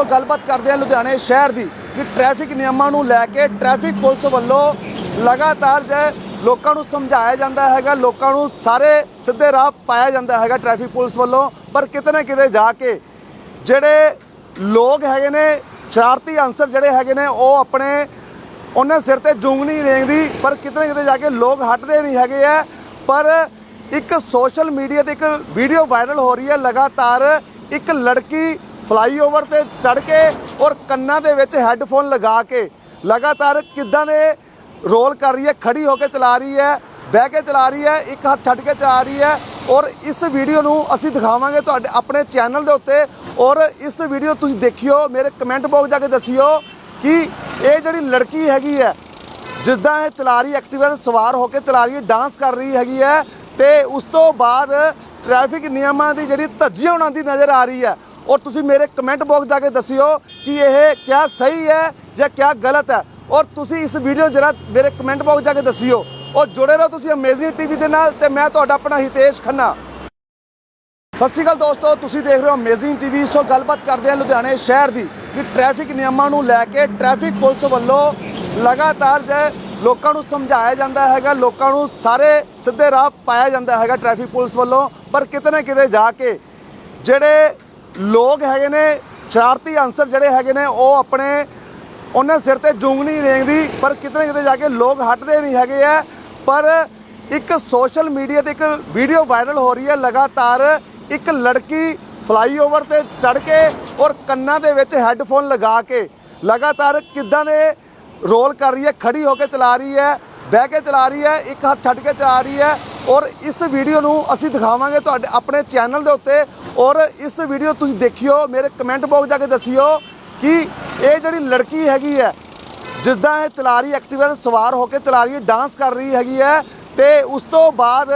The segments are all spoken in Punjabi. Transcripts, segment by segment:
ਸੋ ਗੱਲਬਾਤ ਕਰਦੇ ਹਾਂ ਲੁਧਿਆਣੇ ਸ਼ਹਿਰ ਦੀ ਕਿ ਟ੍ਰੈਫਿਕ ਨਿਯਮਾਂ ਨੂੰ ਲੈ ਕੇ ਟ੍ਰੈਫਿਕ ਪੁਲਿਸ ਵੱਲੋਂ ਲਗਾਤਾਰ ਜੇ ਲੋਕਾਂ ਨੂੰ ਸਮਝਾਇਆ ਜਾਂਦਾ ਹੈਗਾ, ਲੋਕਾਂ ਨੂੰ ਸਾਰੇ ਸਿੱਧੇ ਰਾਹ ਪਾਇਆ ਜਾਂਦਾ ਹੈਗਾ ਟ੍ਰੈਫਿਕ ਪੁਲਿਸ ਵੱਲੋਂ, ਪਰ ਕਿਤੇ ਨਾ ਕਿਤੇ ਜਾ ਕੇ ਜਿਹੜੇ ਲੋਕ ਹੈਗੇ ਨੇ, ਸ਼ਰਾਰਤੀ ਅਨਸਰ ਜਿਹੜੇ ਹੈਗੇ ਨੇ, ਉਹ ਆਪਣੇ ਉਹਨਾਂ ਸਿਰ ਤੇ ਜੂੰਗ ਨਹੀਂ ਰੇਂਗਦੀ, ਪਰ ਕਿਤੇ ਨਾ ਕਿਤੇ ਜਾ ਕੇ ਲੋਕ ਹਟਦੇ ਨਹੀਂ ਹੈਗੇ ਆ। ਪਰ ਇੱਕ ਸੋਸ਼ਲ ਮੀਡੀਆ ਤੇ ਇੱਕ ਵੀਡੀਓ ਵਾਇਰਲ ਹੋ ਰਹੀ ਹੈ, ਲਗਾਤਾਰ ਇੱਕ ਲੜਕੀ ਫਲਾਈਓਵਰ ਤੇ ਚੜ ਕੇ ਔਰ ਕੰਨਾਂ ਦੇ ਵਿੱਚ ਹੈੱਡਫੋਨ ਲਗਾ ਕੇ ਲਗਾਤਾਰ ਕਿੱਦਾਂ ਦੇ ਰੋਲ ਕਰ ਰਹੀ ਹੈ ਖੜੀ ਹੋ ਕੇ ਚਲਾ ਰਹੀ ਹੈ, ਬਹਿ ਕੇ ਚਲਾ ਰਹੀ ਹੈ, ਇੱਕ ਹੱਥ ਛੱਡ ਕੇ ਚਲਾ ਰਹੀ ਹੈ ਔਰ ਇਸ ਵੀਡੀਓ ਨੂੰ ਅਸੀਂ ਦਿਖਾਵਾਂਗੇ ਤੁਹਾਡੇ ਆਪਣੇ ਚੈਨਲ ਦੇ ਉੱਤੇ ਔਰ ਇਸ ਵੀਡੀਓ ਤੁਸੀਂ ਦੇਖਿਓ, ਮੇਰੇ ਕਮੈਂਟ ਬਾਕਸ ਜਾ ਕੇ ਦੱਸਿਓ ਕਿ ਇਹ ਜਿਹੜੀ ਲੜਕੀ ਹੈਗੀ ਹੈ, ਜਿੱਦਾਂ ਇਹ ਚਲਾ ਰਹੀ ਐਕਟਿਵਾ ਤੇ ਸਵਾਰ ਹੋ ਕੇ ਚਲਾ ਰਹੀ ਹੈ, ਡਾਂਸ ਕਰ ਰਹੀ ਹੈਗੀ ਹੈ ਤੇ ਉਸ ਤੋਂ ਬਾਅਦ ਟ੍ਰੈਫਿਕ ਨਿਯਮਾਂ ਦੀ ਜਿਹੜੀ ਧੱਜੀਆਂ ਉਡਾਉਂਦੀ ਨਜ਼ਰ ਆ ਰਹੀ ਹੈ ਔਰ ਤੁਸੀਂ ਮੇਰੇ ਕਮੈਂਟ ਬਾਕਸ ਜਾ ਕੇ ਦੱਸਿਓ ਕਿ ਇਹ ਕਿਆ ਸਹੀ ਹੈ ਜਾਂ ਕਿਆ ਗਲਤ ਹੈ। ਔਰ ਤੁਸੀਂ ਇਸ ਵੀਡੀਓ ਜਰਾ ਮੇਰੇ ਕਮੈਂਟ ਬਾਕਸ ਜਾ ਕੇ ਦੱਸਿਓ। ਔਰ ਜੁੜੇ ਰਹੋ ਤੁਸੀਂ ਅਮੇਜ਼ਿੰਗ ਟੀਵੀ ਦੇ ਨਾਲ ਤੇ ਮੈਂ ਤੁਹਾਡਾ ਆਪਣਾ ਹਿਤੇਸ਼ ਖੰਨਾ। ਸਤਿ ਸ਼੍ਰੀ ਅਕਾਲ ਦੋਸਤੋ, ਤੁਸੀਂ ਦੇਖ ਰਹੇ ਹੋ ਅਮੇਜ਼ਿੰਗ ਟੀਵੀ ਸੋ ਗੱਲਬਾਤ ਕਰਦੇ ਹਾਂ ਲੁਧਿਆਣੇ ਸ਼ਹਿਰ ਦੀ ਕਿ ਟ੍ਰੈਫਿਕ ਨਿਯਮਾਂ ਨੂੰ ਲੈ ਕੇ ਟ੍ਰੈਫਿਕ ਪੁਲਿਸ ਵੱਲੋਂ ਲਗਾਤਾਰ ਜੇ ਲੋਕਾਂ ਨੂੰ ਸਮਝਾਇਆ ਜਾਂਦਾ ਹੈਗਾ, ਲੋਕਾਂ ਨੂੰ ਸਾਰੇ ਸਿੱਧੇ ਰਾਹ ਪਾਇਆ ਜਾਂਦਾ ਹੈਗਾ ਟ੍ਰੈਫਿਕ ਪੁਲਿਸ ਵੱਲੋਂ। ਪਰ ਕਿਤੇ ਨਾ ਕਿਤੇ ਜਾ ਕੇ ਜਿਹੜੇ ਲੋਕ ਹੈਗੇ ਨੇ, ਸ਼ਰਾਰਤੀ ਅਨਸਰ ਜਿਹੜੇ ਹੈਗੇ ਨੇ, ਉਹ ਆਪਣੇ ਉਹਨਾਂ ਸਿਰ ਤੇ ਜੂੰਗ ਨਹੀਂ ਰੇਂਗਦੀ, ਪਰ ਕਿਤੇ ਨਾ ਕਿਤੇ ਜਾ ਕੇ ਲੋਕ ਹਟਦੇ ਨਹੀਂ ਹੈਗੇ ਆ। ਪਰ ਇੱਕ ਸੋਸ਼ਲ ਮੀਡੀਆ ਤੇ ਇੱਕ ਵੀਡੀਓ ਵਾਇਰਲ ਹੋ ਰਹੀ ਹੈ, ਲਗਾਤਾਰ ਇੱਕ ਲੜਕੀ ਫਲਾਈਓਵਰ ਤੇ ਚੜ ਕੇ ਔਰ ਕੰਨਾਂ ਦੇ ਵਿੱਚ ਹੈੱਡਫੋਨ ਲਗਾ ਕੇ ਲਗਾਤਾਰ ਕਿੱਦਾਂ ਦੇ ਰੋਲ ਕਰ ਰਹੀ ਹੈ ਖੜੀ ਹੋ ਕੇ ਚਲਾ ਰਹੀ ਹੈ, ਬਹਿ ਕੇ ਚਲਾ ਰਹੀ ਹੈ, ਇੱਕ ਹੱਥ ਛੱਡ ਕੇ ਚਲਾ ਰਹੀ ਹੈ। ਔਰ ਇਸ ਵੀਡੀਓ ਨੂੰ ਅਸੀਂ ਦਿਖਾਵਾਂਗੇ ਤੁਹਾਡੇ ਆਪਣੇ ਚੈਨਲ ਦੇ ਉੱਤੇ। ਔਰ ਇਸ ਵੀਡੀਓ ਤੁਸੀਂ ਦੇਖਿਓ, ਮੇਰੇ ਕਮੈਂਟ ਬਾਕਸ ਜਾ ਕੇ ਦੱਸਿਓ ਕਿ ਇਹ ਜਿਹੜੀ ਲੜਕੀ ਹੈਗੀ ਹੈ, ਜਿੱਦਾਂ ਇਹ ਚਲਾ ਰਹੀ ਐਕਟਿਵਾ ਤੇ ਸਵਾਰ ਹੋ ਕੇ ਚਲਾ ਰਹੀ ਹੈ ਡਾਂਸ ਕਰ ਰਹੀ ਹੈਗੀ ਹੈ, ਤੇ ਉਸ ਤੋਂ ਬਾਅਦ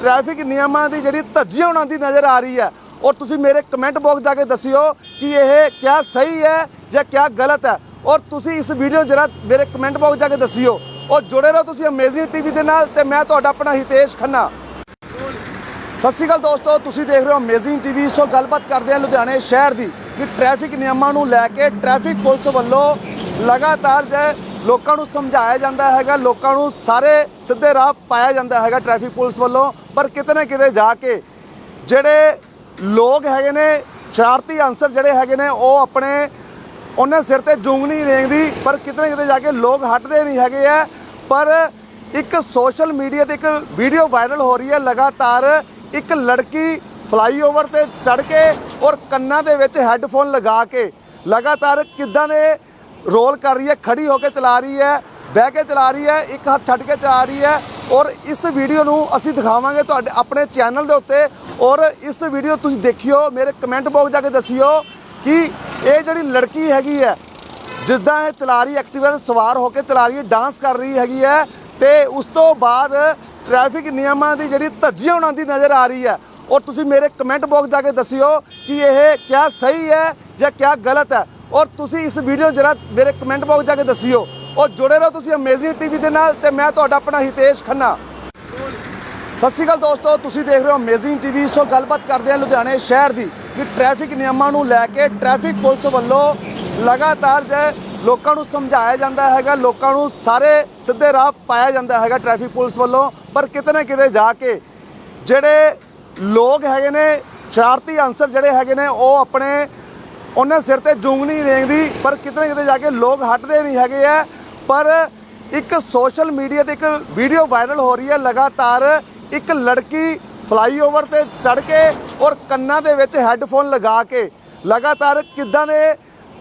ਟ੍ਰੈਫਿਕ ਨਿਯਮਾਂ ਦੀ ਜਿਹੜੀ ਧੱਜੀਆਂ ਉਡਾਉਂਦੀ ਨਜ਼ਰ ਆ ਰਹੀ ਹੈ। ਔਰ ਤੁਸੀਂ ਮੇਰੇ ਕਮੈਂਟ ਬਾਕਸ ਜਾ ਕੇ ਦੱਸਿਓ ਕਿ ਇਹ ਕਿਆ ਸਹੀ ਹੈ ਜਾਂ ਕਿਆ ਗਲਤ ਹੈ। ਔਰ ਤੁਸੀਂ ਇਸ ਵੀਡੀਓ ਜਰਾ ਮੇਰੇ ਕਮੈਂਟ ਬਾਕਸ ਜਾ ਕੇ ਦੱਸਿਓ। ਉਹ ਜੁੜੇ ਰਹੋ ਤੁਸੀਂ ਅਮੇਜ਼ਿੰਗ ਟੀਵੀ ਦੇ ਨਾਲ ਤੇ ਮੈਂ ਤੁਹਾਡਾ ਆਪਣਾ ਹਿਤੇਸ਼ ਖੰਨਾ। ਸਤਿ ਸ਼੍ਰੀ ਅਕਾਲ ਦੋਸਤੋ, ਤੁਸੀਂ ਦੇਖ ਰਹੇ ਹੋ ਅਮੇਜ਼ਿੰਗ ਟੀਵੀ ਸੋ ਗੱਲਬਾਤ ਕਰਦੇ ਹਾਂ ਲੁਧਿਆਣੇ ਸ਼ਹਿਰ ਦੀ ਕਿ ਟ੍ਰੈਫਿਕ ਨਿਯਮਾਂ ਨੂੰ ਲੈ ਕੇ ਟ੍ਰੈਫਿਕ ਪੁਲਿਸ ਵੱਲੋਂ ਲਗਾਤਾਰ ਜੇ ਲੋਕਾਂ ਨੂੰ ਸਮਝਾਇਆ ਜਾਂਦਾ ਹੈਗਾ, ਲੋਕਾਂ ਨੂੰ ਸਾਰੇ ਸਿੱਧੇ ਰਾਹ ਪਾਇਆ ਜਾਂਦਾ ਹੈਗਾ ਟ੍ਰੈਫਿਕ ਪੁਲਿਸ ਵੱਲੋਂ। ਪਰ ਕਿਤੇ ਨਾ ਕਿਤੇ ਜਾ ਕੇ ਜਿਹੜੇ ਲੋਕ ਹੈਗੇ ਨੇ, ਸ਼ਰਾਰਤੀ ਅਨਸਰ ਜਿਹੜੇ ਹੈਗੇ ਨੇ, ਉਹ ਆਪਣੇ ਉਹਨਾਂ ਸਿਰ ਤੇ ਜੂੰਗ ਨਹੀਂ ਰੇਂਗਦੀ, ਪਰ ਕਿਤੇ ਨਾ ਕਿਤੇ ਜਾ ਕੇ ਲੋਕ ਹਟਦੇ ਨਹੀਂ ਹੈਗੇ ਆ। ਪਰ ਇੱਕ ਸੋਸ਼ਲ ਮੀਡੀਆ ਤੇ ਇੱਕ ਵੀਡੀਓ ਵਾਇਰਲ ਹੋ ਰਹੀ ਹੈ, ਲਗਾਤਾਰ ਇੱਕ ਲੜਕੀ ਫਲਾਈਓਵਰ ਤੇ ਚੜ ਕੇ ਔਰ ਕੰਨਾਂ ਦੇ ਵਿੱਚ ਹੈੱਡਫੋਨ ਲਗਾ ਕੇ ਲਗਾਤਾਰ ਕਿੱਦਾਂ ਦੇ ਰੋਲ ਕਰ ਰਹੀ ਹੈ ਖੜੀ ਹੋ ਕੇ ਚਲਾ ਰਹੀ ਹੈ, ਬਹਿ ਕੇ ਚਲਾ ਰਹੀ ਹੈ, ਇੱਕ ਹੱਥ ਛੱਡ ਕੇ ਚਲਾ ਰਹੀ ਹੈ ਔਰ ਇਸ ਵੀਡੀਓ ਨੂੰ ਅਸੀਂ ਦਿਖਾਵਾਂਗੇ ਤੁਹਾਡੇ ਆਪਣੇ ਚੈਨਲ ਦੇ ਉੱਤੇ ਔਰ ਇਸ ਵੀਡੀਓ ਤੁਸੀਂ ਦੇਖਿਓ, ਮੇਰੇ ਕਮੈਂਟ ਬਾਕਸ ਜਾ ਕੇ ਦੱਸਿਓ ਕਿ ਇਹ ਜਿਹੜੀ ਲੜਕੀ ਹੈਗੀ ਹੈ, ਜਿੱਦਾਂ ਇਹ ਚਲਾ ਰਹੀ ਐਕਟਿਵਾ ਤੇ ਸਵਾਰ ਹੋ ਕੇ ਚਲਾ ਰਹੀ ਹੈ ਡਾਂਸ ਕਰ ਰਹੀ ਹੈਗੀ ਹੈ ਤੇ ਉਸ ਤੋਂ ਬਾਅਦ ਟ੍ਰੈਫਿਕ ਨਿਯਮਾਂ ਦੀ ਜਿਹੜੀ ਧੱਜੀਆਂ ਉਡਾਉਂਦੀ ਨਜ਼ਰ ਆ ਰਹੀ ਹੈ। ਔਰ ਤੁਸੀਂ ਮੇਰੇ ਕਮੈਂਟ ਬਾਕਸ ਜਾ ਕੇ ਦੱਸਿਓ ਕਿ ਇਹ ਕਿਆ ਸਹੀ ਹੈ ਜਾਂ ਕਿਆ ਗਲਤ ਹੈ। ਔਰ ਤੁਸੀਂ ਇਸ ਵੀਡੀਓ ਜਰਾ ਮੇਰੇ ਕਮੈਂਟ ਬਾਕਸ ਜਾ ਕੇ ਦੱਸਿਓ। ਔਰ ਜੁੜੇ ਰਹੋ ਤੁਸੀਂ ਅਮੇਜ਼ਿੰਗ ਟੀਵੀ ਦੇ ਨਾਲ ਤੇ ਮੈਂ ਤੁਹਾਡਾ ਆਪਣਾ ਹਿਤੇਸ਼ ਖੰਨਾ। ਸਤਿ ਸ਼੍ਰੀ ਅਕਾਲ ਦੋਸਤੋ, ਤੁਸੀਂ ਦੇਖ ਰਹੇ ਹੋ ਅਮੇਜ਼ਿੰਗ ਟੀਵੀ ਸੋ ਗੱਲਬਾਤ ਕਰਦੇ ਹਾਂ ਲੁਧਿਆਣੇ ਸ਼ਹਿਰ ਦੀ ਕਿ ਟ੍ਰੈਫਿਕ ਨਿਯਮਾਂ ਨੂੰ ਲੈ ਕੇ ਟ੍ਰੈਫਿਕ ਪੁਲਿਸ ਵੱਲੋਂ ਲਗਾਤਾਰ ਜੇ ਲੋਕਾਂ ਨੂੰ ਸਮਝਾਇਆ ਜਾਂਦਾ ਹੈਗਾ, ਲੋਕਾਂ ਨੂੰ ਸਾਰੇ ਸਿੱਧੇ ਰਾਹ ਪਾਇਆ ਜਾਂਦਾ ਹੈਗਾ ਟ੍ਰੈਫਿਕ ਪੁਲਿਸ ਵੱਲੋਂ। ਪਰ ਕਿਤੇ ਨਾ ਕਿਤੇ ਜਾ ਕੇ ਜਿਹੜੇ ਲੋਕ ਹੈਗੇ ਨੇ, ਸ਼ਰਾਰਤੀ ਅਨਸਰ ਜਿਹੜੇ ਹੈਗੇ ਨੇ, ਉਹ ਆਪਣੇ ਉਹਨਾਂ ਸਿਰ ਤੇ ਜੂੰਗ ਨਹੀਂ ਰੇਂਗਦੀ, ਪਰ ਕਿਤੇ ਨਾ ਕਿਤੇ ਜਾ ਕੇ ਲੋਕ ਹਟਦੇ ਨਹੀਂ ਹੈਗੇ ਆ। ਪਰ ਇੱਕ ਸੋਸ਼ਲ ਮੀਡੀਆ ਤੇ ਇੱਕ ਵੀਡੀਓ ਵਾਇਰਲ ਹੋ ਰਹੀ ਹੈ, ਲਗਾਤਾਰ ਇੱਕ ਲੜਕੀ ਫਲਾਈਓਵਰ ਤੇ ਚੜ ਕੇ ਔਰ ਕੰਨਾਂ ਦੇ ਵਿੱਚ ਹੈੱਡਫੋਨ ਲਗਾ ਕੇ ਲਗਾਤਾਰ ਕਿੱਦਾਂ ਦੇ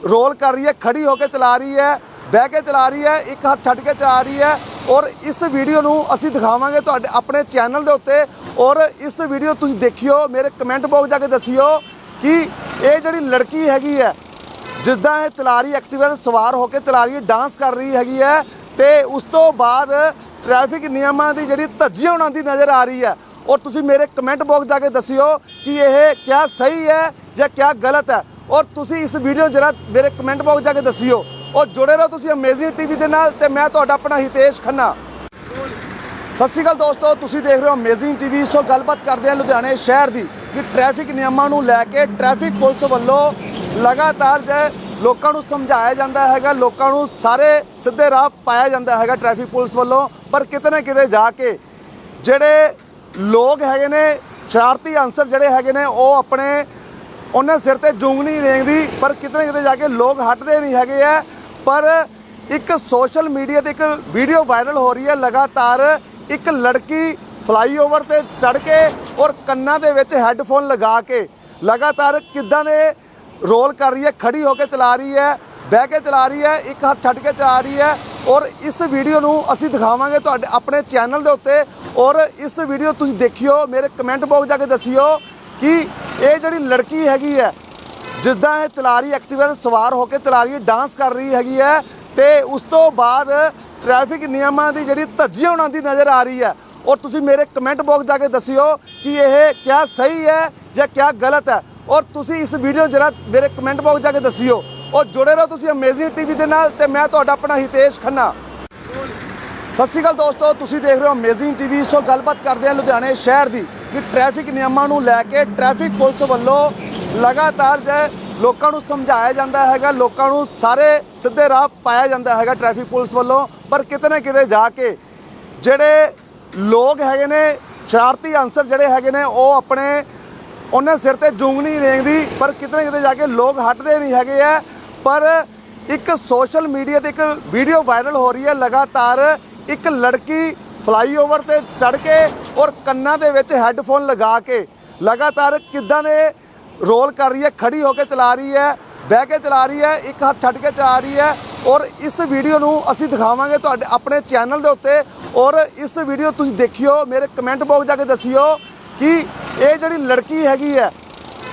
ਰੋਲ ਕਰ ਰਹੀ ਹੈ ਖੜੀ ਹੋ ਕੇ ਚਲਾ ਰਹੀ ਹੈ, ਬਹਿ ਕੇ ਚਲਾ ਰਹੀ ਹੈ, ਇੱਕ ਹੱਥ ਛੱਡ ਕੇ ਚਲਾ ਰਹੀ ਹੈ ਔਰ ਇਸ ਵੀਡੀਓ ਨੂੰ ਅਸੀਂ ਦਿਖਾਵਾਂਗੇ ਤੁਹਾਡੇ ਆਪਣੇ ਚੈਨਲ ਦੇ ਉੱਤੇ ਔਰ ਇਸ ਵੀਡੀਓ ਤੁਸੀਂ ਦੇਖਿਓ, ਮੇਰੇ ਕਮੈਂਟ ਬਾਕਸ ਜਾ ਕੇ ਦੱਸਿਓ ਕਿ ਇਹ ਜਿਹੜੀ ਲੜਕੀ ਹੈਗੀ ਹੈ, ਜਿੱਦਾਂ ਇਹ ਚਲਾ ਰਹੀ ਐਕਟਿਵਾ ਤੇ ਸਵਾਰ ਹੋ ਕੇ ਚਲਾ ਰਹੀ ਹੈ ਡਾਂਸ ਕਰ ਰਹੀ ਹੈਗੀ ਹੈ ਤੇ ਉਸ ਤੋਂ ਬਾਅਦ ਟ੍ਰੈਫਿਕ ਨਿਯਮਾਂ ਦੀ ਜਿਹੜੀ ਧੱਜੀਆਂ ਉਡਾਉਂਦੀ ਨਜ਼ਰ ਆ ਰਹੀ ਹੈ, ਔਰ ਤੁਸੀਂ ਮੇਰੇ ਕਮੈਂਟ ਬਾਕਸ ਜਾ ਕੇ ਦੱਸਿਓ ਕਿ ਇਹ ਕਿਆ ਸਹੀ ਹੈ ਜਾਂ ਕਿਆ ਗਲਤ ਹੈ। ਔਰ ਤੁਸੀਂ ਇਸ ਵੀਡੀਓ ਜਰਾ ਮੇਰੇ ਕਮੈਂਟ ਬਾਕਸ ਜਾ ਕੇ ਦੱਸਿਓ। ਔਰ ਜੁੜੇ ਰਹੋ ਤੁਸੀਂ ਅਮੇਜ਼ਿੰਗ ਟੀਵੀ ਦੇ ਨਾਲ ਤੇ ਮੈਂ ਤੁਹਾਡਾ ਆਪਣਾ ਹਿਤੇਸ਼ ਖੰਨਾ। ਸਤਿ ਸ਼੍ਰੀ ਅਕਾਲ ਦੋਸਤੋ, ਤੁਸੀਂ ਦੇਖ ਰਹੇ ਹੋ ਅਮੇਜ਼ਿੰਗ ਟੀਵੀ ਸੋ ਗੱਲਬਾਤ ਕਰਦੇ ਹਾਂ ਲੁਧਿਆਣੇ ਸ਼ਹਿਰ ਦੀ ਕਿ ਟ੍ਰੈਫਿਕ ਨਿਯਮਾਂ ਨੂੰ ਲੈ ਕੇ ਟ੍ਰੈਫਿਕ ਪੁਲਿਸ ਵੱਲੋਂ ਲਗਾਤਾਰ ਜੇ ਲੋਕਾਂ ਨੂੰ ਸਮਝਾਇਆ ਜਾਂਦਾ ਹੈਗਾ, ਲੋਕਾਂ ਨੂੰ ਸਾਰੇ ਸਿੱਧੇ ਰਾਹ ਪਾਇਆ ਜਾਂਦਾ ਹੈਗਾ ਟ੍ਰੈਫਿਕ ਪੁਲਿਸ ਵੱਲੋਂ, ਪਰ ਕਿਤੇ ਨਾ ਕਿਤੇ ਜਾ ਕੇ ਜਿਹੜੇ ਲੋਕ ਹੈਗੇ ਨੇ, ਸ਼ਰਾਰਤੀ ਅਨਸਰ ਜਿਹੜੇ ਹੈਗੇ ਨੇ, ਉਹ ਆਪਣੇ, ਉਹਨਾਂ ਸਿਰ ਤੇ ਜੂੰਗ ਨਹੀਂ ਰੇਂਗਦੀ, ਪਰ ਕਿਤੇ ਨਾ ਕਿਤੇ ਜਾ ਕੇ ਲੋਕ ਹਟਦੇ ਨਹੀਂ ਹੈਗੇ ਆ। ਪਰ ਇੱਕ ਸੋਸ਼ਲ ਮੀਡੀਆ ਤੇ ਇੱਕ ਵੀਡੀਓ ਵਾਇਰਲ ਹੋ ਰਹੀ ਹੈ, ਲਗਾਤਾਰ ਇੱਕ ਲੜਕੀ ਫਲਾਈਓਵਰ ਤੇ ਚੜ ਕੇ ਔਰ ਕੰਨਾਂ ਦੇ ਵਿੱਚ ਹੈੱਡਫੋਨ ਲਗਾ ਕੇ ਲਗਾਤਾਰ ਕਿੱਦਾਂ ਦੇ ਰੋਲ ਕਰ ਰਹੀ ਹੈ, ਖੜੀ ਹੋ ਕੇ ਚਲਾ ਰਹੀ ਹੈ, ਬਹਿ ਕੇ ਚਲਾ ਰਹੀ ਹੈ, ਇੱਕ ਹੱਥ ਛੱਡ ਕੇ ਚਲਾ ਰਹੀ ਹੈ ਔਰ ਇਸ ਵੀਡੀਓ ਨੂੰ ਅਸੀਂ ਦਿਖਾਵਾਂਗੇ ਤੁਹਾਡੇ ਆਪਣੇ ਚੈਨਲ ਦੇ ਉੱਤੇ ਔਰ ਇਸ ਵੀਡੀਓ ਤੁਸੀਂ ਦੇਖਿਓ, ਮੇਰੇ ਕਮੈਂਟ ਬਾਕਸ ਜਾ ਕੇ ਦੱਸਿਓ ਕਿ ਇਹ ਜਿਹੜੀ ਲੜਕੀ ਹੈਗੀ ਹੈ, ਜਿੱਦਾਂ ਇਹ ਚਲਾ ਰਹੀ ਐਕਟਿਵਾ ਤੇ ਸਵਾਰ ਹੋ ਕੇ ਚਲਾ ਰਹੀ ਹੈ ਡਾਂਸ ਕਰ ਰਹੀ ਹੈਗੀ ਹੈ ਤੇ ਉਸ ਤੋਂ ਬਾਅਦ ਟ੍ਰੈਫਿਕ ਨਿਯਮਾਂ ਦੀ ਜਿਹੜੀ ਧੱਜੀ ਹੋਣ ਦੀ ਨਜ਼ਰ ਆ ਰਹੀ ਹੈ ਔਰ ਤੁਸੀਂ ਮੇਰੇ ਕਮੈਂਟ ਬਾਕਸ ਜਾ ਕੇ ਦੱਸਿਓ ਕਿ ਇਹ ਕਿਆ ਸਹੀ ਹੈ ਜਾਂ ਕਿਆ ਗਲਤ ਹੈ। ਔਰ ਤੁਸੀਂ ਇਸ ਵੀਡੀਓ ਜਰਾ ਮੇਰੇ ਕਮੈਂਟ ਬਾਕਸ ਜਾ ਕੇ ਦੱਸਿਓ। ਔਰ ਜੁੜੇ ਰਹੋ ਤੁਸੀਂ ਅਮੇਜ਼ਿੰਗ ਟੀਵੀ ਦੇ ਨਾਲ ਤੇ ਮੈਂ ਤੁਹਾਡਾ ਆਪਣਾ ਹਿਤੇਸ਼ ਖੰਨਾ। ਸਤਿ ਸ਼੍ਰੀ ਅਕਾਲ ਦੋਸਤੋ, ਤੁਸੀਂ ਦੇਖ ਰਹੇ ਹੋ ਅਮੇਜ਼ਿੰਗ ਟੀਵੀ ਸੋ ਗੱਲਬਾਤ ਕਰਦੇ ਹਾਂ ਲੁਧਿਆਣੇ ਸ਼ਹਿਰ ਦੀ ਕਿ ਟ੍ਰੈਫਿਕ ਨਿਯਮਾਂ ਨੂੰ ਲੈ ਕੇ ਟ੍ਰੈਫਿਕ ਪੁਲਿਸ ਵੱਲੋਂ ਲਗਾਤਾਰ ਜੇ ਲੋਕਾਂ ਨੂੰ ਸਮਝਾਇਆ ਜਾਂਦਾ ਹੈਗਾ, ਲੋਕਾਂ ਨੂੰ ਸਾਰੇ ਸਿੱਧੇ ਰਾਹ ਪਾਇਆ ਜਾਂਦਾ ਹੈਗਾ ਟ੍ਰੈਫਿਕ ਪੁਲਿਸ ਵੱਲੋਂ, ਪਰ ਕਿਤੇ ਨਾ ਕਿਤੇ ਜਾ ਕੇ ਜਿਹੜੇ ਲੋਕ ਹੈਗੇ ਨੇ, ਸ਼ਰਾਰਤੀ ਅਨਸਰ ਜਿਹੜੇ ਹੈਗੇ ਨੇ, ਉਹ ਆਪਣੇ ਉਹਨਾਂ ਸਿਰ ਤੇ ਜੂੰਗ ਨਹੀਂ ਰੇਂਗਦੀ, ਪਰ ਕਿਤੇ ਨਾ ਕਿਤੇ ਜਾ ਕੇ ਲੋਕ ਹਟਦੇ ਨਹੀਂ ਹੈਗੇ ਆ ਪਰ ਇੱਕ ਸੋਸ਼ਲ ਮੀਡੀਆ ਤੇ ਇੱਕ ਵੀਡੀਓ ਵਾਇਰਲ ਹੋ ਰਹੀ ਹੈ ਲਗਾਤਾਰ ਇੱਕ ਲੜਕੀ ਫਲਾਈਓਵਰ ਤੇ ਚੜ ਕੇ ਔਰ ਕੰਨਾਂ ਦੇ ਵਿੱਚ ਹੈੱਡਫੋਨ ਲਗਾ ਕੇ ਲਗਾਤਾਰ ਕਿੱਦਾਂ ਦੇ ਰੋਲ ਕਰ ਰਹੀ ਹੈ ਖੜੀ ਹੋ ਕੇ ਚਲਾ ਰਹੀ ਹੈ ਬਹਿ ਕੇ ਚਲਾ ਰਹੀ ਹੈ ਇੱਕ ਹੱਥ ਛੱਡ ਕੇ ਚਲਾ ਰਹੀ ਹੈ ਔਰ ਇਸ ਵੀਡੀਓ ਨੂੰ ਅਸੀਂ ਦਿਖਾਵਾਂਗੇ ਤੁਹਾਡੇ, ਆਪਣੇ ਚੈਨਲ ਦੇ ਉੱਤੇ ਔਰ ਇਸ ਵੀਡੀਓ ਤੁਸੀਂ ਦੇਖਿਓ, ਮੇਰੇ ਕਮੈਂਟ ਬਾਕਸ ਜਾ ਕੇ ਦੱਸਿਓ। ਕਿ ਇਹ ਜਿਹੜੀ ਲੜਕੀ ਹੈਗੀ ਹੈ,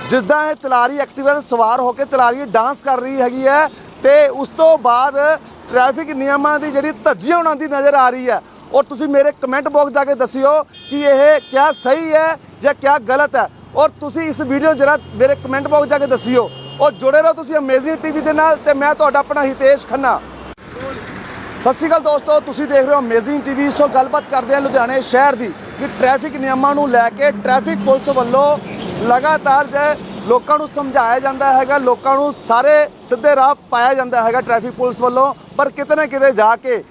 ਜਿੱਦਾਂ ਇਹ ਚਲਾ ਰਹੀ ਐਕਟਿਵਾ ਤੇ ਸਵਾਰ ਹੋ ਕੇ ਚਲਾ ਰਹੀ ਹੈ ਡਾਂਸ ਕਰ ਰਹੀ ਹੈਗੀ ਹੈ ਤੇ ਉਸ ਤੋਂ ਬਾਅਦ ਟ੍ਰੈਫਿਕ ਨਿਯਮਾਂ ਦੀ ਜਿਹੜੀ ਧੱਜੀਆਂ ਹੋਣ ਨਜ਼ਰ ਆ ਰਹੀ ਹੈ। ਔਰ ਤੁਸੀਂ ਮੇਰੇ ਕਮੈਂਟ ਬਾਕਸ ਜਾ ਕੇ ਦੱਸਿਓ ਕਿ ਇਹ ਕਿਆ ਸਹੀ ਹੈ ਜਾਂ ਕਿਆ ਗਲਤ ਹੈ। ਔਰ ਤੁਸੀਂ ਇਸ ਵੀਡੀਓ ਜਰਾ ਮੇਰੇ ਕਮੈਂਟ ਬਾਕਸ ਜਾ ਕੇ ਦੱਸਿਓ। ਔਰ ਜੁੜੇ ਰਹੋ ਤੁਸੀਂ ਅਮੇਜ਼ਿੰਗ ਟੀਵੀ ਦੇ ਨਾਲ ਤੇ ਮੈਂ ਤੁਹਾਡਾ ਆਪਣਾ ਹਿਤੇਸ਼ ਖੰਨਾ। ਸਤਿ ਸ਼੍ਰੀ ਅਕਾਲ ਦੋਸਤੋ, ਤੁਸੀਂ ਦੇਖ ਰਹੇ ਹੋ ਅਮੇਜ਼ਿੰਗ ਟੀਵੀ ਸੋ ਗੱਲਬਾਤ ਕਰਦੇ ਹਾਂ ਲੁਧਿਆਣੇ ਸ਼ਹਿਰ ਦੀ ਕਿ ਟ੍ਰੈਫਿਕ ਨਿਯਮਾਂ ਨੂੰ ਲੈ ਕੇ ਟ੍ਰੈਫਿਕ ਪੁਲਿਸ ਵੱਲੋਂ ਲਗਾਤਾਰ ਜੇ ਲੋਕਾਂ ਨੂੰ ਸਮਝਾਇਆ ਜਾਂਦਾ ਹੈਗਾ, ਲੋਕਾਂ ਨੂੰ ਸਾਰੇ ਸਿੱਧੇ ਰਾਹ ਪਾਇਆ ਜਾਂਦਾ ਹੈਗਾ ਟ੍ਰੈਫਿਕ ਪੁਲਿਸ ਵੱਲੋਂ। ਪਰ ਕਿਤੇ ਨਾ ਕਿਤੇ ਜਾ ਕੇ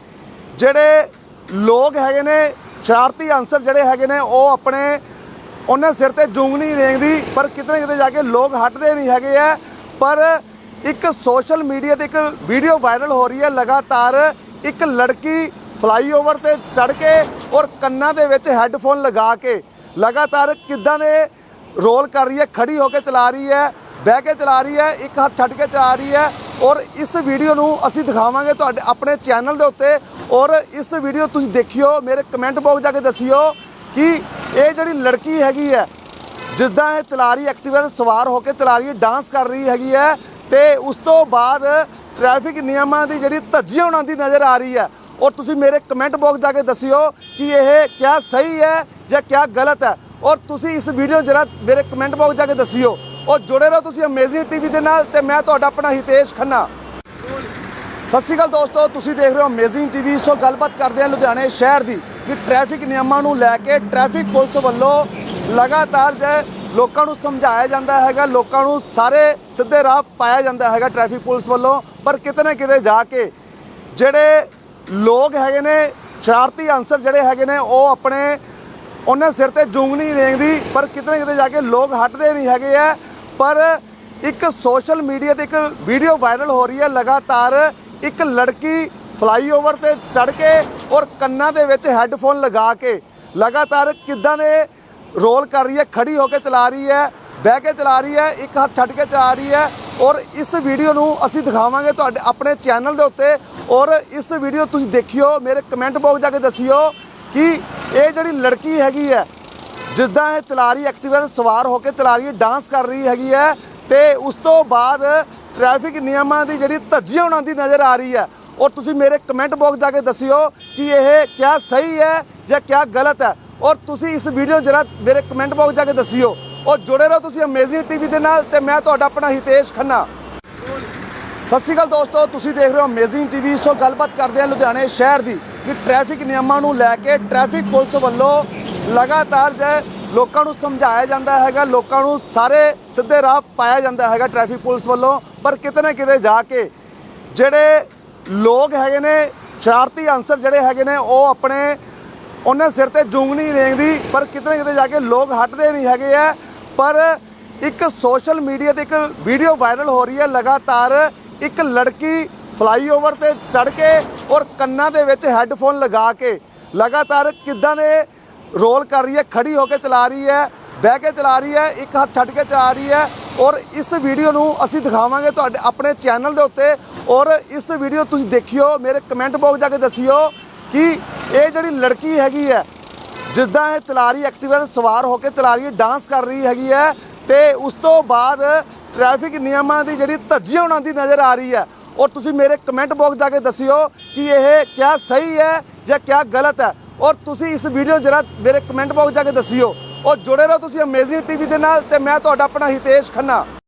ਜਿਹੜੇ ਲੋਕ ਹੈਗੇ ਨੇ, ਸ਼ਰਾਰਤੀ ਅਨਸਰ ਜਿਹੜੇ ਹੈਗੇ ਨੇ, ਉਹ ਆਪਣੇ ਉਹਨਾਂ ਸਿਰ ਤੇ ਜੂੰਗ ਨਹੀਂ ਰੇਂਗਦੀ, ਪਰ ਕਿਤੇ ਨਾ ਕਿਤੇ ਜਾ ਕੇ ਲੋਕ ਹਟਦੇ ਨਹੀਂ ਹੈਗੇ ਆ। ਪਰ ਇੱਕ ਸੋਸ਼ਲ ਮੀਡੀਆ ਤੇ ਇੱਕ ਵੀਡੀਓ ਵਾਇਰਲ ਹੋ ਰਹੀ ਹੈ, ਲਗਾਤਾਰ ਇੱਕ ਲੜਕੀ ਫਲਾਈਓਵਰ ਤੇ ਚੜ ਕੇ ਔਰ ਕੰਨਾਂ ਦੇ ਵਿੱਚ ਹੈੱਡਫੋਨ ਲਗਾ ਕੇ ਲਗਾਤਾਰ ਕਿੱਦਾਂ ਦੇ ਰੋਲ ਕਰ ਰਹੀ ਹੈ, ਖੜੀ ਹੋ ਕੇ ਚਲਾ ਰਹੀ ਹੈ, ਬਹਿ ਕੇ ਚਲਾ ਰਹੀ ਹੈ, ਇੱਕ ਹੱਥ ਛੱਡ ਕੇ ਚਲਾ ਰਹੀ ਹੈ ਔਰ ਇਸ ਵੀਡੀਓ ਨੂੰ ਅਸੀਂ ਦਿਖਾਵਾਂਗੇ ਤੁਹਾਡੇ ਆਪਣੇ ਚੈਨਲ ਦੇ ਉੱਤੇ ਔਰ ਇਸ ਵੀਡੀਓ ਤੁਸੀਂ ਦੇਖਿਓ, ਮੇਰੇ ਕਮੈਂਟ ਬਾਕਸ ਜਾ ਕੇ ਦੱਸਿਓ ਕਿ ਇਹ ਜਿਹੜੀ ਲੜਕੀ ਹੈਗੀ ਹੈ, ਜਿੱਦਾਂ ਇਹ ਚਲਾ ਰਹੀ ਐਕਟਿਵਾ ਤੇ ਸਵਾਰ ਹੋ ਕੇ ਚਲਾ ਰਹੀ ਹੈ ਡਾਂਸ ਕਰ ਰਹੀ ਹੈਗੀ ਹੈ ਤੇ ਉਸ ਤੋਂ ਬਾਅਦ ਟ੍ਰੈਫਿਕ ਨਿਯਮਾਂ ਦੀ ਜਿਹੜੀ ਧੱਜੀਆਂ ਹੋਣ ਨਜ਼ਰ ਆ ਰਹੀ ਹੈ। ਔਰ ਤੁਸੀਂ ਮੇਰੇ ਕਮੈਂਟ ਬਾਕਸ ਜਾ ਕੇ ਦੱਸਿਓ ਕਿ ਇਹ ਕਿਆ ਸਹੀ ਹੈ ਜਾਂ ਕਿਆ ਗਲਤ ਹੈ। ਔਰ ਤੁਸੀਂ ਇਸ ਵੀਡੀਓ ਜਰਾ ਮੇਰੇ ਕਮੈਂਟ ਬਾਕਸ ਜਾ ਕੇ ਦੱਸਿਓ। ਔਰ ਜੁੜੇ ਰਹੋ ਤੁਸੀਂ ਅਮੇਜ਼ਿੰਗ ਟੀਵੀ ਦੇ ਨਾਲ ਤੇ ਮੈਂ ਤੁਹਾਡਾ ਆਪਣਾ ਹਿਤੇਸ਼ ਖੰਨਾ। ਸਤਿ ਸ਼੍ਰੀ ਅਕਾਲ ਦੋਸਤੋ, ਤੁਸੀਂ ਦੇਖ ਰਹੇ ਹੋ ਅਮੇਜ਼ਿੰਗ ਟੀਵੀ ਸੋ ਗੱਲਬਾਤ ਕਰਦੇ ਹਾਂ ਲੁਧਿਆਣੇ ਸ਼ਹਿਰ ਦੀ ਕਿ ਟ੍ਰੈਫਿਕ ਨਿਯਮਾਂ ਨੂੰ ਲੈ ਕੇ ਟ੍ਰੈਫਿਕ ਪੁਲਿਸ ਵੱਲੋਂ ਲਗਾਤਾਰ ਜੇ ਲੋਕਾਂ ਨੂੰ ਸਮਝਾਇਆ ਜਾਂਦਾ ਹੈਗਾ, ਲੋਕਾਂ ਨੂੰ ਸਾਰੇ ਸਿੱਧੇ ਰਾਹ ਪਾਇਆ ਜਾਂਦਾ ਹੈਗਾ ਟ੍ਰੈਫਿਕ ਪੁਲਿਸ ਵੱਲੋਂ, ਪਰ ਕਿਤੇ ਨਾ ਕਿਤੇ ਜਾ ਕੇ ਜਿਹੜੇ ਲੋਕ ਹੈਗੇ ਨੇ, ਸ਼ਰਾਰਤੀ ਅਨਸਰ ਜਿਹੜੇ ਹੈਗੇ ਨੇ, ਉਹ ਆਪਣੇ ਉਹਨਾਂ ਸਿਰ ਤੇ ਜੂੰਗ ਨਹੀਂ ਰੇਂਗਦੀ, ਪਰ ਕਿਤੇ ਨਾ ਕਿਤੇ ਜਾ ਕੇ ਲੋਕ ਹਟਦੇ ਨਹੀਂ ਹੈਗੇ ਆ। ਪਰ ਇੱਕ ਸੋਸ਼ਲ ਮੀਡੀਆ ਤੇ ਇੱਕ ਵੀਡੀਓ ਵਾਇਰਲ ਹੋ ਰਹੀ ਹੈ, ਲਗਾਤਾਰ ਇੱਕ ਲੜਕੀ ਫਲਾਈਓਵਰ ਤੇ ਚੜ ਕੇ ਔਰ ਕੰਨਾਂ ਦੇ ਵਿੱਚ ਹੈੱਡਫੋਨ ਲਗਾ ਕੇ ਲਗਾਤਾਰ ਕਿੱਦਾਂ ਦੇ ਰੋਲ ਕਰ ਰਹੀ ਹੈ, ਖੜੀ ਹੋ ਕੇ ਚਲਾ ਰਹੀ ਹੈ, ਬਹਿ ਕੇ ਚਲਾ ਰਹੀ ਹੈ, ਇੱਕ ਹੱਥ ਛੱਡ ਕੇ ਚਲਾ ਰਹੀ ਹੈ ਔਰ ਇਸ ਵੀਡੀਓ ਨੂੰ ਅਸੀਂ ਦਿਖਾਵਾਂਗੇ ਤੁਹਾਡੇ ਆਪਣੇ ਚੈਨਲ ਦੇ ਉੱਤੇ ਔਰ ਇਸ ਵੀਡੀਓ ਤੁਸੀਂ ਦੇਖਿਓ, ਮੇਰੇ ਕਮੈਂਟ ਬਾਕਸ ਜਾ ਕੇ ਦੱਸਿਓ ਕਿ ਇਹ ਜਿਹੜੀ ਲੜਕੀ ਹੈਗੀ ਹੈ, ਜਿੱਦਾਂ ਇਹ ਚਲਾ ਰਹੀ ਐਕਟਿਵਾ ਤੇ ਸਵਾਰ ਹੋ ਕੇ ਚਲਾ ਰਹੀ ਹੈ ਡਾਂਸ ਕਰ ਰਹੀ ਹੈਗੀ ਹੈ ਤੇ ਉਸ ਤੋਂ ਬਾਅਦ ਟ੍ਰੈਫਿਕ ਨਿਯਮਾਂ ਦੀ ਜਿਹੜੀ ਧੱਜੀਆਂ ਹੋਣ ਨਜ਼ਰ ਆ ਰਹੀ ਹੈ ਔਰ ਤੁਸੀਂ ਮੇਰੇ ਕਮੈਂਟ ਬਾਕਸ ਜਾ ਕੇ ਦੱਸਿਓ ਕਿ ਇਹ ਕਿਆ ਸਹੀ ਹੈ ਜਾਂ ਕਿਆ ਗਲਤ ਹੈ। ਔਰ ਤੁਸੀਂ ਇਸ ਵੀਡੀਓ ਜਰਾ ਮੇਰੇ ਕਮੈਂਟ ਬਾਕਸ ਜਾ ਕੇ ਦੱਸਿਓ। ਔਰ ਜੁੜੇ ਰਹੋ ਤੁਸੀਂ ਅਮੇਜ਼ਿੰਗ ਟੀਵੀ ਦੇ ਨਾਲ ਤੇ ਮੈਂ ਤੁਹਾਡਾ ਆਪਣਾ ਹਿਤੇਸ਼ ਖੰਨਾ। ਸਤਿ ਸ਼੍ਰੀ ਅਕਾਲ ਦੋਸਤੋ, ਤੁਸੀਂ ਦੇਖ ਰਹੇ ਹੋ ਅਮੇਜ਼ਿੰਗ ਟੀਵੀ ਸੋ ਗੱਲਬਾਤ ਕਰਦੇ ਹਾਂ ਲੁਧਿਆਣੇ ਸ਼ਹਿਰ ਦੀ ਕਿ ਟ੍ਰੈਫਿਕ ਨਿਯਮਾਂ ਨੂੰ ਲੈ ਕੇ ਟ੍ਰੈਫਿਕ ਪੁਲਿਸ ਵੱਲੋਂ ਲਗਾਤਾਰ ਜੇ ਲੋਕਾਂ ਨੂੰ ਸਮਝਾਇਆ ਜਾਂਦਾ ਹੈਗਾ, ਲੋਕਾਂ ਨੂੰ ਸਾਰੇ ਸਿੱਧੇ ਰਾਹ ਪਾਇਆ ਜਾਂਦਾ ਹੈਗਾ ਟ੍ਰੈਫਿਕ ਪੁਲਿਸ ਵੱਲੋਂ। ਪਰ ਕਿਤੇ ਨਾ ਕਿਤੇ ਜਾ ਕੇ ਜਿਹੜੇ ਲੋਕ ਹੈਗੇ ਨੇ, ਸ਼ਰਾਰਤੀ ਅਨਸਰ ਜਿਹੜੇ ਹੈਗੇ ਨੇ, ਉਹ ਆਪਣੇ ਉਹਨਾਂ ਸਿਰ ਤੇ ਜੂੰਗ ਨਹੀਂ ਰੇਂਗਦੀ, ਪਰ ਕਿਤੇ ਨਾ ਕਿਤੇ ਜਾ ਕੇ ਲੋਕ ਹਟਦੇ ਨਹੀਂ ਹੈਗੇ ਆ। ਪਰ ਇੱਕ ਸੋਸ਼ਲ ਮੀਡੀਆ ਤੇ ਇੱਕ ਵੀਡੀਓ ਵਾਇਰਲ ਹੋ ਰਹੀ ਹੈ, ਲਗਾਤਾਰ ਇੱਕ ਲੜਕੀ ਫਲਾਈਓਵਰ ਤੇ ਚੜ ਕੇ ਔਰ ਕੰਨਾਂ ਦੇ ਵਿੱਚ ਹੈੱਡਫੋਨ ਲਗਾ ਕੇ ਲਗਾਤਾਰ ਕਿੱਦਾਂ ਦੇ ਰੋਲ ਕਰ ਰਹੀ ਹੈ ਖੜੀ ਹੋ ਕੇ ਚਲਾ ਰਹੀ ਹੈ, ਬਹਿ ਕੇ ਚਲਾ ਰਹੀ ਹੈ, ਇੱਕ ਹੱਥ ਛੱਡ ਕੇ ਚਲਾ ਰਹੀ ਹੈ ਔਰ ਇਸ ਵੀਡੀਓ ਨੂੰ ਅਸੀਂ ਦਿਖਾਵਾਂਗੇ ਤੁਹਾਡੇ ਆਪਣੇ ਚੈਨਲ ਦੇ ਉੱਤੇ ਔਰ ਇਸ ਵੀਡੀਓ ਤੁਸੀਂ ਦੇਖਿਓ, ਮੇਰੇ ਕਮੈਂਟ ਬਾਕਸ ਜਾ ਕੇ ਦੱਸਿਓ ਕਿ ਇਹ ਜਿਹੜੀ ਲੜਕੀ ਹੈਗੀ ਹੈ, ਜਿੱਦਾਂ ਇਹ ਚਲਾ ਰਹੀ ਐਕਟਿਵਾ ਤੇ ਸਵਾਰ ਹੋ ਕੇ ਚਲਾ ਰਹੀ ਹੈ ਡਾਂਸ ਕਰ ਰਹੀ ਹੈਗੀ ਹੈ ਤੇ ਉਸ ਤੋਂ ਬਾਅਦ ਟ੍ਰੈਫਿਕ ਨਿਯਮਾਂ ਦੀ ਜਿਹੜੀ ਧੱਜੀਆਂ ਉਡਾਉਂਦੀ ਨਜ਼ਰ ਆ ਰਹੀ ਹੈ। ਔਰ ਤੁਸੀਂ ਮੇਰੇ ਕਮੈਂਟ ਬਾਕਸ ਜਾ ਕੇ ਦੱਸਿਓ ਕਿ ਇਹ ਕਿਆ ਸਹੀ ਹੈ ਜਾਂ ਕਿਆ ਗਲਤ ਹੈ। ਔਰ ਤੁਸੀਂ ਇਸ ਵੀਡੀਓ ਜਰਾ ਮੇਰੇ ਕਮੈਂਟ ਬਾਕਸ ਜਾ ਕੇ ਦੱਸਿਓ। ਔਰ ਜੁੜੇ ਰਹੋ ਤੁਸੀਂ ਅਮੇਜ਼ਿੰਗ ਟੀਵੀ ਦੇ ਨਾਲ ਤੇ ਮੈਂ ਤੁਹਾਡਾ ਆਪਣਾ ਹਿਤੇਸ਼ ਖੰਨਾ।